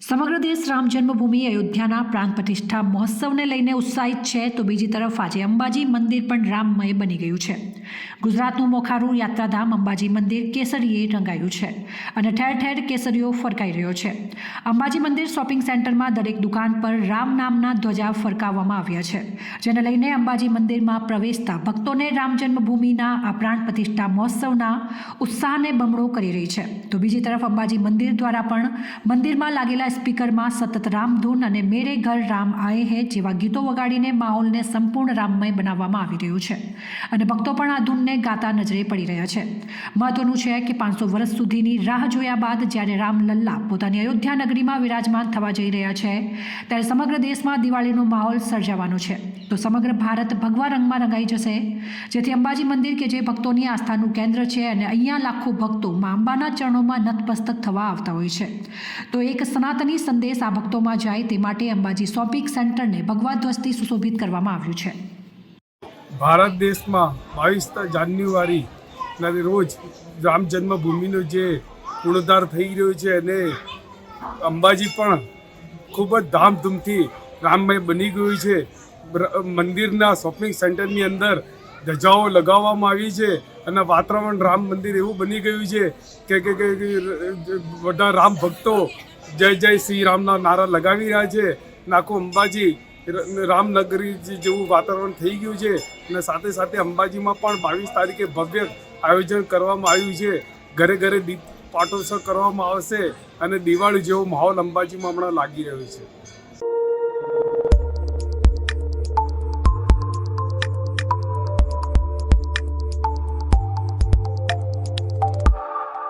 સમગ્ર દેશ રામ જન્મભૂમિ અયોધ્યાના પ્રાણ પ્રતિષ્ઠા મહોત્સવને લઈને ઉત્સાહિત છે, તો બીજી તરફ આજે અંબાજી મંદિર પણ રામમય બની ગયું છે. ગુજરાતનું મોખારું યાત્રાધામ અંબાજી મંદિર કેસરીએ રંગાયું છે અને ઠેર ઠેર કેસરીઓ ફરકાઈ રહ્યો છે. અંબાજી મંદિર શોપિંગ સેન્ટરમાં દરેક દુકાન પર રામ નામના ધ્વજા ફરકાવવામાં આવ્યા છે, જેને લઈને અંબાજી મંદિરમાં પ્રવેશતા ભક્તોને રામ જન્મભૂમિના આ પ્રાણ પ્રતિષ્ઠા મહોત્સવના ઉત્સાહને બમણો કરી રહી છે. તો બીજી તરફ અંબાજી મંદિર દ્વારા પણ મંદિરમાં લાગેલા સ્પીકરમાં સતત રામધૂન અને મેરે ઘર રામ આએ હે જેવા ગીતો વગાડીને માહોલને સંપૂર્ણ રામમય બનાવવામાં આવી રહ્યું છે. અને ભક્તો પણ આ ધૂનને ગાતા નજરે પડી રહ્યા છે. મહત્વનું છે કે પાંચસો વર્ષ સુધીની રાહ જોયા બાદ જ્યારે રામલલ્લા પોતાની અયોધ્યા નગરીમાં વિરાજમાન થવા જઈ રહ્યા છે, ત્યારે સમગ્ર દેશમાં દિવાળીનો માહોલ સર્જાવાનો છે. તો સમગ્ર ભારત ભગવા રંગમાં રંગાઈ જશે, જેથી અંબાજી મંદિર કે જે ભક્તોની આસ્થાનું કેન્દ્ર છે અને અહીંયા લાખો ભક્તો મા અંબાના ચરણોમાં નતમસ્તક થવા આવતા હોય છે. તો એક સનાતની સંદેશ આ ભક્તોમાં જાય તે માટે અંબાજી શોપિંગ સેન્ટરને ભગવા ધ્વજથી સુશોભિત કરવામાં આવ્યું છે. ભારત દેશમાં બાવીસ જાન્યુઆરી ના રોજ રામ જન્મભૂમિનો જે પૂર્ણધાર થઈ રહ્યો છે અને અંબાજી પણ ખૂબ જ ધામધૂમથી રામમય બની ગયું છે. મંદિરના શોપિંગ સેન્ટરની અંદર ધજાઓ લગાવવામાં આવી છે અને વાતાવરણ રામ મંદિર એવું બની ગયું છે કે, બધા રામ ભક્તો જય જય શ્રી રામના નારા લગાવી રહ્યા છે. નાખો અંબાજી રામનગરી જેવું વાતાવરણ થઈ ગયું છે અને સાથે સાથે અંબાજીમાં પણ બાવીસ તારીખે ભવ્ય આયોજન કરવામાં આવ્યું છે. ઘરે ઘરે દીપ પાટોત્સવ કરવામાં આવશે અને દિવાળી જેવો માહોલ અંબાજીમાં હમણાં લાગી રહ્યો છે.